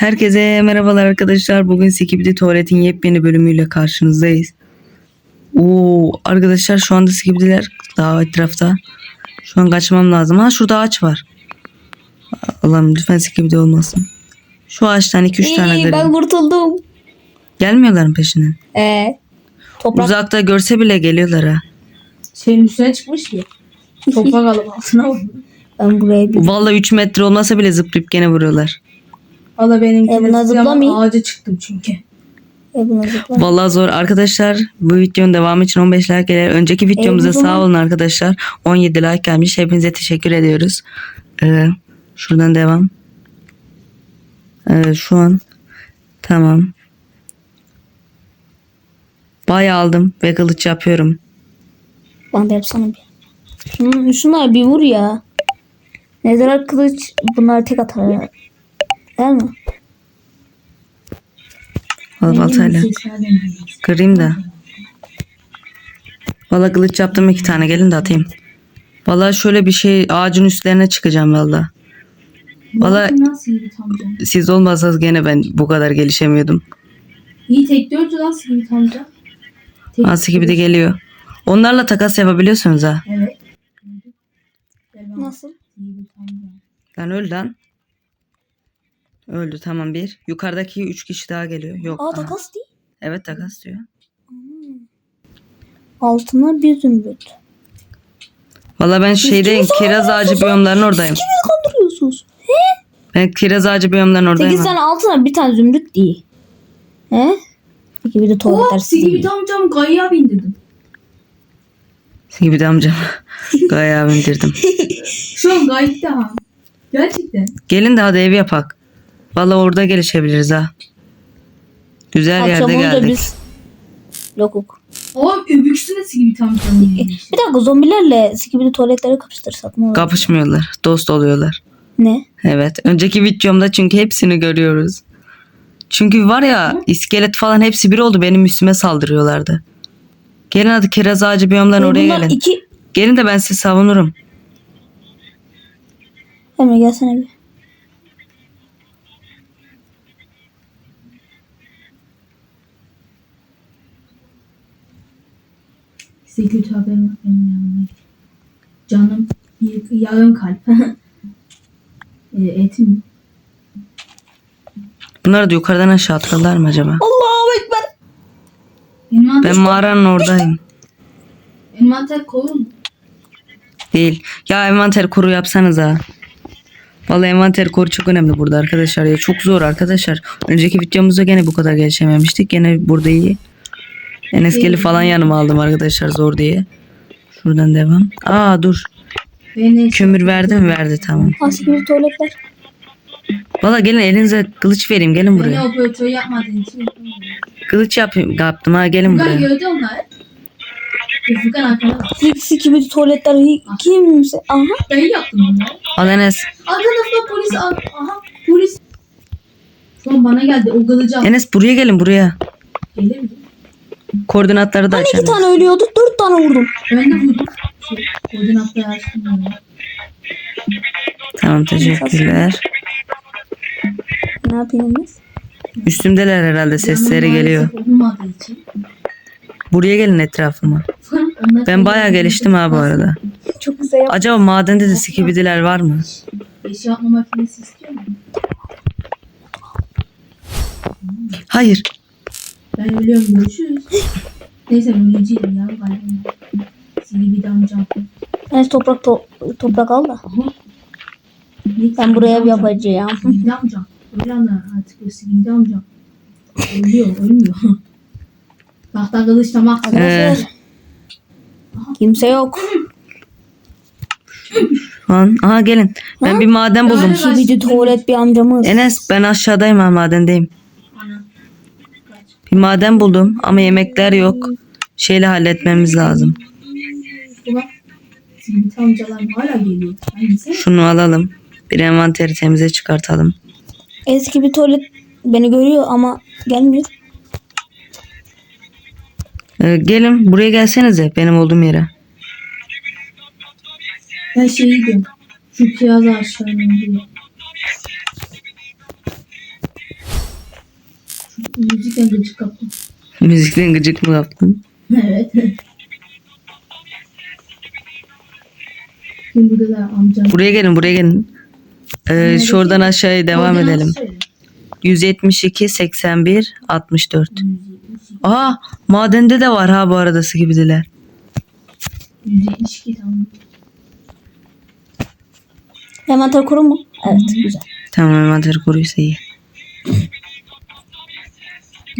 Herkese merhabalar arkadaşlar. Bugün Skibidi Tuvalet'in yepyeni bölümüyle karşınızdayız. Oo arkadaşlar şu anda Skibidiler daha etrafta. Şu an kaçmam lazım. Ha şurada ağaç var. Allah'ım lütfen Skibidi olmasın. Şu ağaçtan 2-3 tane İyi, ben kurtuldum. Gelmiyorlar mı peşinden? Ee, toprak Uzakta görse bile geliyorlar ha. Şeyin üstüne çıkmış ki. Toprak alıp altına ben buraya bir Vallahi 3 metre olmasa bile zıplayıp gene vuruyorlar. Valla benimki de zıplamayın. ama ağaca çıktım çünkü. e, buna zıpla. Vallahi zor arkadaşlar. Bu videonun devamı için 15 like gelir. Önceki videomuza sağ olun arkadaşlar. 17 like gelmiş. Hepinize teşekkür ediyoruz. Ee, şuradan devam. Ee, şu an tamam. Bay aldım ve kılıç yapıyorum. Bana da yapsana bir. Şunun, şunlar bir vur ya. Nezaret kılıç bunlar tek atar ya. Mi? Al baltayla. Kırayım da. Valla kılıç yaptım iki tane. Gelin de atayım. Valla şöyle bir şey ağacın üstlerine çıkacağım valla. Valla siz olmasanız gene ben bu kadar gelişemiyordum. İyi tek dördü nasıl iyi amca? Nasıl gibi de geliyor. Onlarla takas yapabiliyorsunuz ha. Evet. Nasıl? Lan öldü lan. Öldü tamam bir. Yukarıdaki üç kişi daha geliyor. Yok. Aa aha. takas değil. Evet takas diyor. Altına bir zümrüt. Valla ben şeydeyim. ikimiz Kiraz ağacı biyomların oradayım. Kimi kandırıyorsunuz? Ben kiraz ağacı biyomların oradayım. 8 tane altına bir tane zümrüt değil. He? Peki bir de tuvaletler Oh, sizi. Sigibit amcam kayaya bindirdim. Gibi de amcam. Gaya bindirdim. Şu an gayet ha. Gerçekten. Gelin de hadi ev yapak. Valla orada gelişebiliriz ha. Güzel Akşam yerde olunca geldik. biz lokuk. O öbüksü de Sigibit amcamın Bir dakika zombilerle sikibili tuvaletleri kapıştırsak ne olur? Kapışmıyorlar. Dost oluyorlar. ne? Evet. Önceki videomda çünkü hepsini görüyoruz. Çünkü var ya iskelet falan hepsi bir oldu. Benim üstüme saldırıyorlardı. Gelin hadi kiraz ağacı biyomdan oraya bunlar gelin. iki... Gelin de ben sizi savunurum. Hemen gelsene bir. Size kötü haberim var benim yanımda. Canım bir yarım kalp. e, etim. Bunları da yukarıdan aşağı atırlar mı acaba? Allahu Ekber. Envanter, Ben mağaranın oradayım. envanter koru mu? Değil. Ya envanter koru yapsanız ha. Vallahi envanter koru çok önemli burada arkadaşlar ya. Çok zor arkadaşlar. Önceki videomuzda gene bu kadar gelişememiştik. Gene burada iyi. Enes Gel'i falan yanıma aldım arkadaşlar zor diye. Şuradan devam. Aa dur. Beni Kömür verdi mi? Verdi tamam. Sikibili tuvaletler. Valla gelin elinize kılıç vereyim gelin Beni buraya. operatör yapmadığın için yapamıyorum. Kılıç yapayım, yaptım ha gelin Furkan buraya. gördü onlar. E, Furkan bak. Sik sikibili tuvaletler kimse. Aha. Ben yaptım bunları. Al Enes. Arkadaşlar polis al. Aha polis. Şu an bana geldi. O kılıcı al. Enes buraya gelin buraya. Gelir mi? Koordinatları da aç İki tane ölüyordu. Dört tane vurdum. Ben de vurdum. Koordinatları açtım. ben. Tamam teşekkürler. Ne biz? Üstümdeler herhalde sesleri Canım geliyor. maalesef olmadığı için. Buraya gelin etrafıma. Onlar Ben bayağı geliştim ha bu arada. Çok güzel yap. Acaba madende de sikibidiler var mı? Eşya yapma makinesi istiyor mu? Hayır. Ben ölüyorum görüşürüz. Neyse ölücüyüm ya galiba. Sili bir damcam. Yani toprak to- toprak al da. Aha. Ben buraya yapacağım. Sili damcam. Öyle anlar artık o sili damcam. Ölüyor ölmüyor. Tahta kılıç tamam. Arkadaşlar. Kimse yok. Lan, aha gelin. Ben bir maden buldum. Sikibili tuvalet bir amcamız. Enes ben aşağıdayım ha madendeyim. Bir maden buldum ama yemekler yok. Şeyle halletmemiz lazım. Şunu alalım. Bir envanteri temize çıkartalım. Eski bir tuvalet beni görüyor ama gelmiyor. Ee, gelin buraya gelsenize benim olduğum yere. Ben şeyi diyorum. Şu kiraz ağaçlarının biri. Müzikten gıcık kaptım. Müzikten gıcık mı yaptın? evet. Şimdi burada da amcam. Buraya gelin buraya gelin. Ee, şuradan aşağıya devam edelim. söyle. 172, 81, 64. Aa madende de var ha bu arada skibidiler. 172 tamam. Envanter kuru mu? Evet güzel. Tamam envanter koruysa iyi.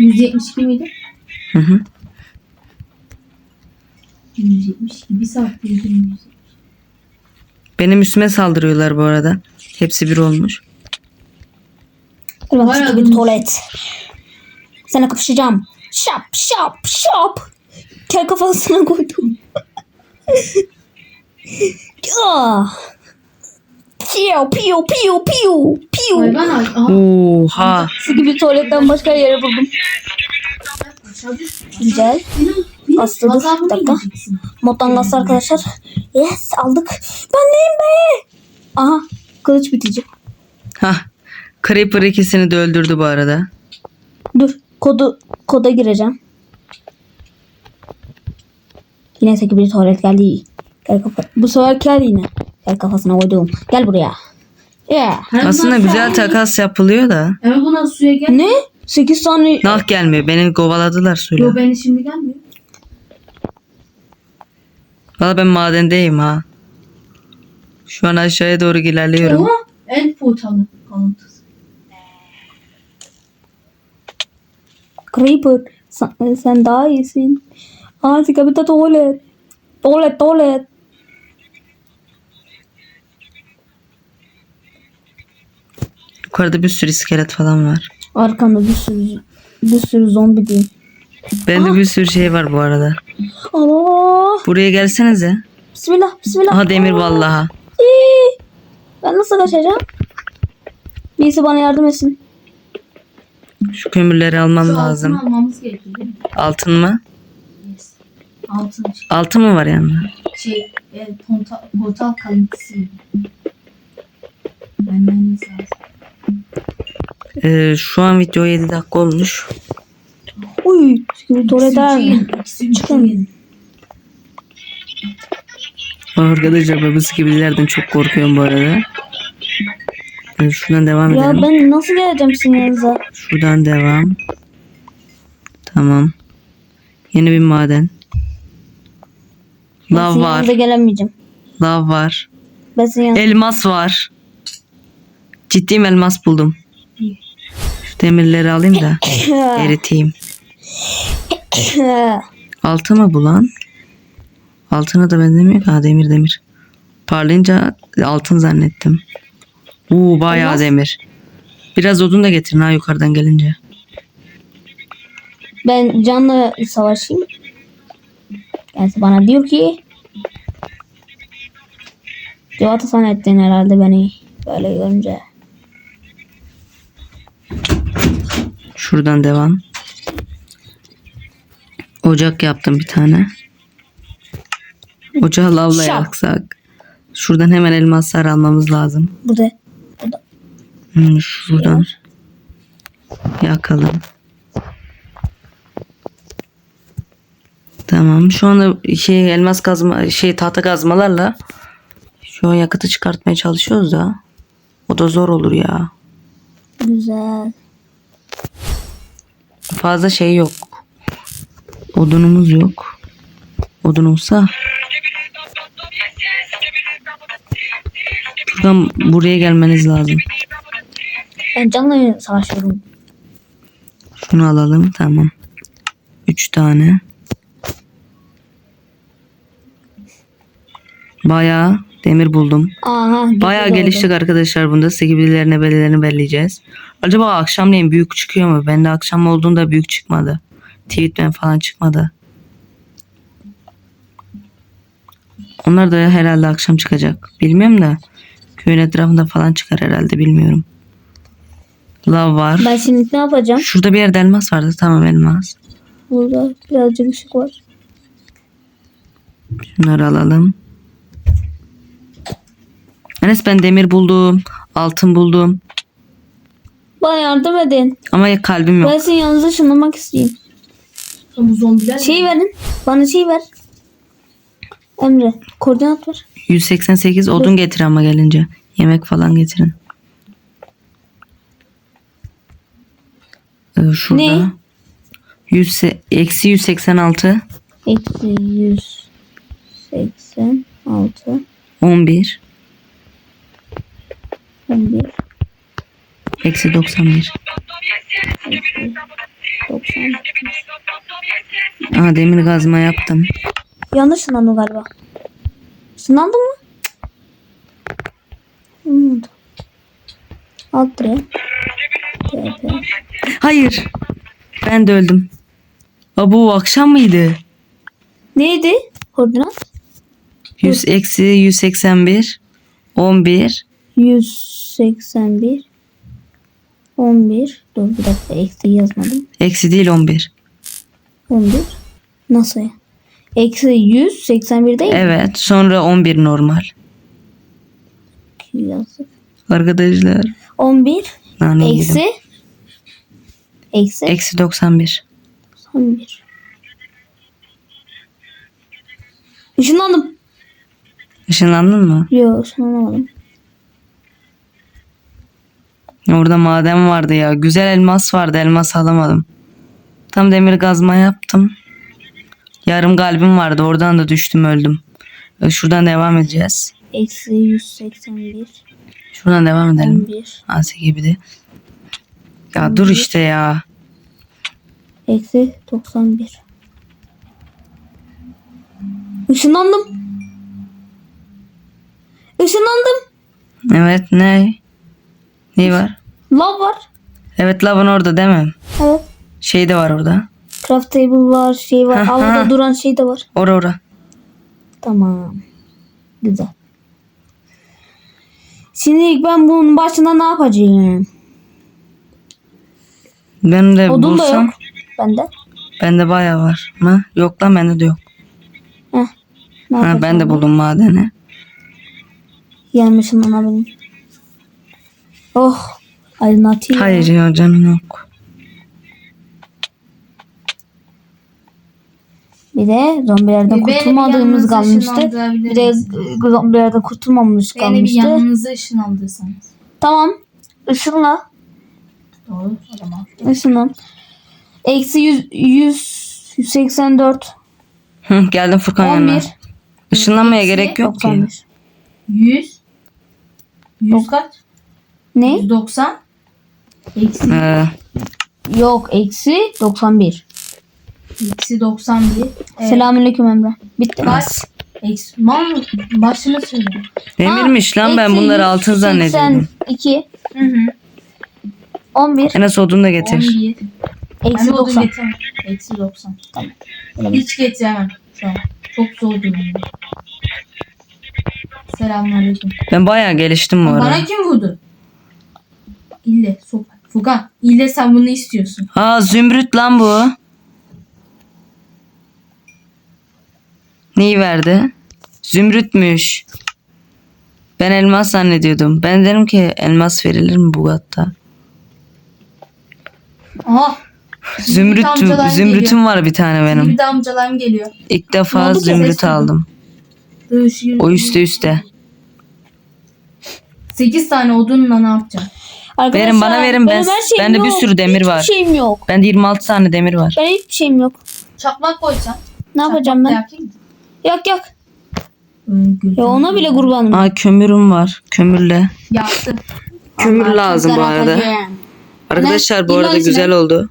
172 miydi? Hı hı. 172. Bir saat yürüdüm. Benim üstüme saldırıyorlar bu arada. Hepsi bir olmuş. Bayağı sikibidi bulmuş. tuvalet. Sana kapışacağım. Şap şap şap. Kel kafasına koydum. Ah. Piyo piyo piyo piyo piyo. Hayvan ay. Aha. Oha. Sikibidi tuvaletten başka yere buldum. Güzel. Bastı, dur, bir dakika. Moddan gaz arkadaşlar. Yes aldık. Ben neyim be? Aha kılıç bitici. Hah. Creeper ikisini de öldürdü bu arada. Dur kodu koda gireceğim. Yine sikibidi tuvalet geldi. Gel kafa. Bu sefer kel yine. Gel kafasına koydum. Gel buraya. Yeah. Aslında güzel takas yapılıyor da. Ama buna suya gel. Ne? 8 tane Nah gelmiyor. Beni kovaladılar suyla. Yo beni şimdi gelmiyor. Valla ben madendeyim ha. Şu an aşağıya doğru ilerliyorum. Oha. El portalı kalıntısı. Creeper. Sen, sen daha iyisin. Aa sikibidi tuvalet. Tuvalet tuvalet. Yukarıda bir sürü iskelet falan var. Arkanda bir sürü bir sürü zombi diyeyim. Bende bir sürü şey var bu arada. Allah. Buraya gelsenize. Bismillah bismillah. Aha demir vallaha. İyi. Ben nasıl kaçacağım? Birisi bana yardım etsin. Şu kömürleri almam Şu lazım. altını almamız gerekiyor değil mi? Altın mı? Yes. Altın şey- Altın mı var yanında? şey e, portal, portal kalıntısı. Vermemiz lazım. Ee, şu an video 7 dakika olmuş. Uy. Şimdi tuvalet İkisi var üçü mı? yedi, ikisi üçü Çıkın. Arkadaşlar ben bu gibilerden çok korkuyorum bu arada. Ee, şuradan devam Ya edelim. ben nasıl geleceğim sizin yanınıza? Şuradan devam. Tamam. Yeni bir maden. Lav var. gelemeyeceğim. Lav var. Elmas var. Ciddiyim elmas buldum. Şu demirleri alayım da eriteyim. Altı mı bu lan? Altına da benzemiyor ki. Ha, demir demir. Parlayınca altın zannettim. Uuu bayağı Elmas. demir. Biraz odun da getirin ha yukarıdan gelince. ben canla savaşayım. Kendisi bana diyor ki Cevata sen ettin herhalde beni böyle görünce. Şuradan devam. Ocak yaptım bir tane. Ocağı lavla Şap. yaksak. Şuradan hemen elmaslar almamız lazım. Burada. Hmm, şuradan yakalım. Tamam. Şu anda şey elmas kazma şey tahta kazmalarla şu an yakıtı çıkartmaya çalışıyoruz da o da zor olur ya. Güzel. Fazla şey yok. Odunumuz yok. Odun olsa Şuradan buraya gelmeniz lazım. Ben canla savaşıyorum. Şunu alalım. Tamam. Üç tane. Bayağı demir buldum. Aha. Bayağı oldu. geliştik arkadaşlar bunda. Sekibilerini belirlerini belleyeceğiz. Acaba akşamleyin büyük çıkıyor mu? Bende akşam olduğunda büyük çıkmadı. Tweetman falan çıkmadı. Onlar da herhalde akşam çıkacak. Bilmiyorum da. Köyün etrafında falan çıkar herhalde bilmiyorum. Lav var. Ben şimdi ne yapacağım? Şurada bir yerde elmas vardı. Tamam elmas. Burada birazcık ışık var. Şunları alalım. Enes ben demir buldum. Altın buldum. Bana yardım edin. Ama kalbim yok. Ben sizin yanınıza ışınlanmak isteyeyim. Bu zombiler Şey verin. Bana şey ver. Emre koordinat ver. 188 odun getir ama gelince. Yemek falan getirin. Ee, şurada. Ne? 100, se- eksi 186 Eksi 186 11 11 eksi 91. eksi 90. Aa, demir kazma yaptım. Yanlış sınandı galiba. Sınandı mı? Hmm. Alt. TP. Hayır. Ben de öldüm. Aa, bu akşam mıydı? Neydi? Koordinat? 100 eksi 181 11 181 11 Dur bir dakika eksi yazmadım. eksi değil 11. 11 Nasıl? Eksi 181 değil mi? Evet. Sonra 11 normal. Yazdık. Arkadaşlar. 11 Nane yedim. eksi eksi Eksi 91. 11 Işınlandım. Işınlandın mı? Yok ışınlanamadım. Orada maden vardı ya. Güzel elmas vardı. Elmas alamadım. Tam demir kazma yaptım. Yarım kalbim vardı. Oradan da düştüm öldüm. Şuradan devam edeceğiz. Eksi 181 Şuradan devam edelim. 11 Ase gibi de. Ya dur işte ya. Eksi 91 Işınlandım. Işınlandım. Evet ne? Ne var? Lav var. Evet lavın orada değil mi? Evet. Şey de var orada. Craft table var, şey var. Havada hah. duran şey de var. Ora ora. Tamam. Güzel. Şimdi ben bunun başında ne yapacağım? Ben de Odun da bulsam. yok. Bende. Bende bayağı var. Mı? Yok lan bende de yok. Heh. Ne Ha, ben de buldum madeni. Yanmışım ana benim. Oh. Aydınlatayım. Hayır ya canım yok. Bir de zombilerden Bir beni kurtulmadığımız yanınıza kalmıştı. Bir de e, zombilerden kurtulmamış Beni bir kalmıştı. yanınıza ışınlandırsanız. Tamam. Işınla. Doğru. O zaman. Işınlan. Eksi 100, 100, 184. Hı, geldim Furkan yanına. 11. Işınlanmaya gerek yok ki. 91. 100. 100 kaç? Ne? 190. Eksi, Ee, Yok. Eksi 91. eksi 91. Evet. Selamünaleyküm Emre. Bitti. Kaç? Eksi. Mal mı? Başını söyle. demirmiş lan ben Eksi bunları altın zannediyordum. 182. Hı hı. 11. Enes odun da getir. 11. Ben Eksi de odun 90. getiremem. Eksi 90. Tamam. Hiç getiremem şu an. Çok zor durumda. Selamünaleyküm. Ben bayağı geliştim bu arada. Bana kim vurdu? İlle sopa. Fukan. İlle sen bunu istiyorsun. Aa zümrüt lan bu. Neyi verdi? Zümrütmüş. Ben elmas zannediyordum. Ben dedim ki elmas verilir mi bu hatta? Aha. Zümrüt, amcalar zümrütüm var bir tane benim. Bir de amcalarım geliyor. İlk defa zümrüt aldım. Dövüşüyor. O üstte üstte. 8 tane odunla ne yapacağım? Arkadaşlar, Verin bana verin ben. benim her şeyim Bende bir yok. sürü demir var. Hiçbir şeyim yok. Bende 26 tane demir var. Ben hiçbir şeyim yok. Çakmak koysam. Ne yapacağım ben? Yakayım? Yak yak. Ya ona bile kurbanım. Aa kömürüm var. Kömürle. Yaktım. Kömür lazım bu arada. Arkadaşlar bu arada güzel oldu.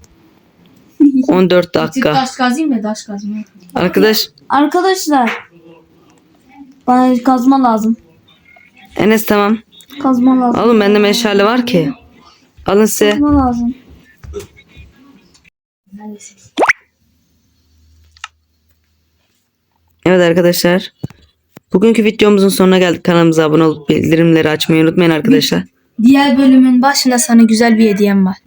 14 Tık dakika. taş kazayım mı? Taş kazayım. Arkadaş Arkadaşlar. Bana kazma lazım. Enes tamam. Kazma lazım. Oğlum bende meşale var ki. Alın size. Kazma lazım. Evet arkadaşlar. Bugünkü videomuzun sonuna geldik. Kanalımıza abone olup bildirimleri açmayı unutmayın arkadaşlar. Diğer bölümün başında sana güzel bir hediyem var.